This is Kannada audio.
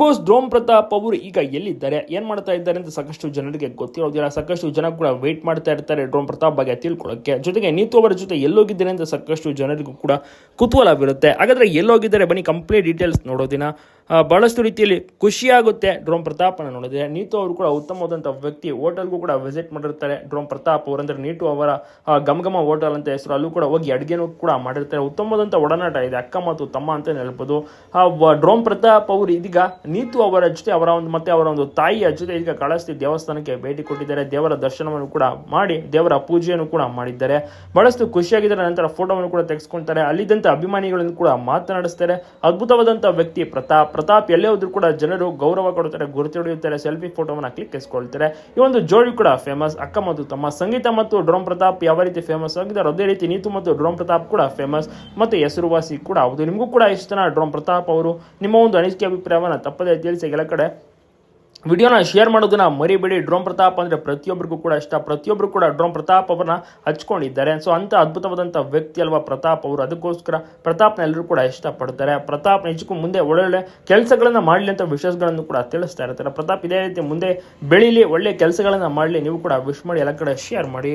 ಬಾಸ್ ಡ್ರೋಮ್ ಪ್ರತಾಪ್ ಅವರು ಈಗ ಎಲ್ಲಿದ್ದಾರೆ? ಏನ್ ಮಾಡ್ತಾ ಇದ್ದಾರೆ ಅಂತ ಸಾಕಷ್ಟು ಜನರಿಗೆ ಗೊತ್ತಿರೋದಿಲ್ಲ. ಸಾಕಷ್ಟು ಜನ ಕೂಡ ವೇಟ್ ಮಾಡ್ತಾ ಇರ್ತಾರೆ ಡ್ರೋಮ್ ಪ್ರತಾಪ್ ಬಗ್ಗೆ ತಿಳ್ಕೊಳ್ಳೋಕೆ ಜೊತೆಗೆ ನೀತು ಅವರ ಜೊತೆ ಎಲ್ಲೋಗಿದ್ದಾರೆ ಅಂತ ಸಾಕಷ್ಟು ಜನರಿಗೂ ಕೂಡ ಕುತೂಹಲವಿರುತ್ತೆ. ಹಾಗಾದ್ರೆ ಎಲ್ಲೋಗಿದ್ದಾರೆ? ಬನ್ನಿ ಕಂಪ್ಲೀಟ್ ಡೀಟೇಲ್ಸ್ ನೋಡೋದಿನ ಬಹಳಷ್ಟು ರೀತಿಯಲ್ಲಿ ಖುಷಿಯಾಗುತ್ತೆ ಡ್ರೋಮ್ ಪ್ರತಾಪನ ನೋಡಿದ್ರೆ ನೀತು ಅವರು ಕೂಡ ಉತ್ತಮವಾದಂಥ ವ್ಯಕ್ತಿ. ಹೋಟೆಲ್ಗೂ ಕೂಡ ವಿಸಿಟ್ ಮಾಡಿರ್ತಾರೆ ಡ್ರೋಮ್ ಪ್ರತಾಪ್ ಅವರು. ಅಂದ್ರೆ ನೀಟು ಅವರ ಗಮಗಮ ಹೋಟೆಲ್ ಅಂತ ಹೆಸರು. ಅಲ್ಲೂ ಕೂಡ ಹೋಗಿ ಅಡುಗೆನೂ ಕೂಡ ಮಾಡಿರ್ತಾರೆ. ಉತ್ತಮವಾದಂಥ ಒಡನಾಟ ಇದೆ. ಅಕ್ಕ ಮತ್ತು ತಮ್ಮ ಅಂತ ಹೇಳ್ಬೋದು. ಡ್ರೋಮ್ ಪ್ರತಾಪ್ ಅವರು ಇದೀಗ ನೀತು ಅವರ ಜೊತೆ ಅವರ ಒಂದು ಮತ್ತೆ ಅವರ ಒಂದು ತಾಯಿಯ ಜೊತೆ ಈಗ ಕಳಸ್ತಿ ದೇವಸ್ಥಾನಕ್ಕೆ ಭೇಟಿ ಕೊಟ್ಟಿದ್ದಾರೆ. ದೇವರ ದರ್ಶನವನ್ನು ಕೂಡ ಮಾಡಿ, ದೇವರ ಪೂಜೆಯನ್ನು ಕೂಡ ಮಾಡಿದ್ದಾರೆ. ಬಹಳಷ್ಟು ಖುಷಿಯಾಗಿದ್ದಾರೆ. ನಂತರ ಫೋಟೋವನ್ನು ಕೂಡ ತೆಗೆಸ್ಕೊಳ್ತಾರೆ. ಅಲ್ಲಿದ್ದಂಥ ಅಭಿಮಾನಿಗಳನ್ನು ಕೂಡ ಮಾತನಾಡಿಸ್ತಾರೆ. ಅದ್ಭುತವಾದಂಥ ವ್ಯಕ್ತಿ ಪ್ರತಾಪ್ ಪ್ರತಾಪ್ ಎಲ್ಲೇ ಹೋದ್ರು ಕೂಡ ಜನರು ಗೌರವ ಕೊಡುತ್ತಾರೆ, ಗುರುತು ಹಿಡಿಯುತ್ತಾರೆ, ಸೆಲ್ಫಿ ಫೋಟೋವನ್ನು ಕ್ಲಿಕ್ಕಿಸ್ಕೊಳ್ತಾರೆ ಈ ಒಂದು ಜೋಡಿ ಕೂಡ ಫೇಮಸ್ ಅಕ್ಕ ಮತ್ತು ತಮ್ಮ ಸಂಗೀತ ಮತ್ತು ಡ್ರೋಮ್ ಪ್ರತಾಪ್ ಯಾವ ರೀತಿ ಫೇಮಸ್ ಆಗಿದ್ದಾರೆ? ಅದೇ ರೀತಿ ನೀತು ಮತ್ತು ಡ್ರೋಮ್ ಪ್ರತಾಪ್ ಕೂಡ ಫೇಮಸ್ ಮತ್ತು ಹೆಸರುವಾಸಿ ಕೂಡ ಹೌದು. ನಿಮಗೂ ಕೂಡ ಇಷ್ಟನ ಡ್ರೋಮ್ ಪ್ರತಾಪ್ ಅವರು. ನಿಮ್ಮ ಒಂದು ಅನಿಸಿಕೆ ಅಭಿಪ್ರಾಯವನ್ನು ತಪ್ಪದೇ ತಿಳಿಸಿ ಕೆಲ ಕಡೆ ವಿಡಿಯೋನ ಶೇರ್ ಮಾಡೋದನ್ನ ಮರಿಬೇಡಿ. ಡ್ರೋಮ್ ಪ್ರತಾಪ್ ಅಂದರೆ ಪ್ರತಿಯೊಬ್ಬರಿಗೂ ಕೂಡ ಇಷ್ಟ. ಪ್ರತಿಯೊಬ್ಬರು ಕೂಡ ಡ್ರೋಮ್ ಪ್ರತಾಪ್ ಅವರನ್ನ ಹಚ್ಕೊಂಡಿದ್ದಾರೆ. ಸೊ ಅಂಥ ಅದ್ಭುತವಾದಂಥ ವ್ಯಕ್ತಿ ಅಲ್ವಾ ಪ್ರತಾಪ್ ಅವರು? ಅದಕ್ಕೋಸ್ಕರ ಪ್ರತಾಪ್ನ ಎಲ್ಲರೂ ಕೂಡ ಇಷ್ಟಪಡ್ತಾರೆ. ಪ್ರತಾಪ್ ನಿಜಕ್ಕೂ ಮುಂದೆ ಒಳ್ಳೊಳ್ಳೆ ಕೆಲಸಗಳನ್ನು ಮಾಡಲಿ ಅಂತ ವಿಶ್ವಾಸಗಳನ್ನು ಕೂಡ ತಿಳಿಸ್ತಾ ಇರ್ತಾರೆ. ಪ್ರತಾಪ್ ಇದೇ ರೀತಿ ಮುಂದೆ ಬೆಳೀಲಿ ಒಳ್ಳೆ ಕೆಲಸಗಳನ್ನು ಮಾಡಲಿ. ನೀವು ಕೂಡ ವಿಶ್ ಮಾಡಿ, ಎಲ್ಲ ಕಡೆ ಶೇರ್ ಮಾಡಿ.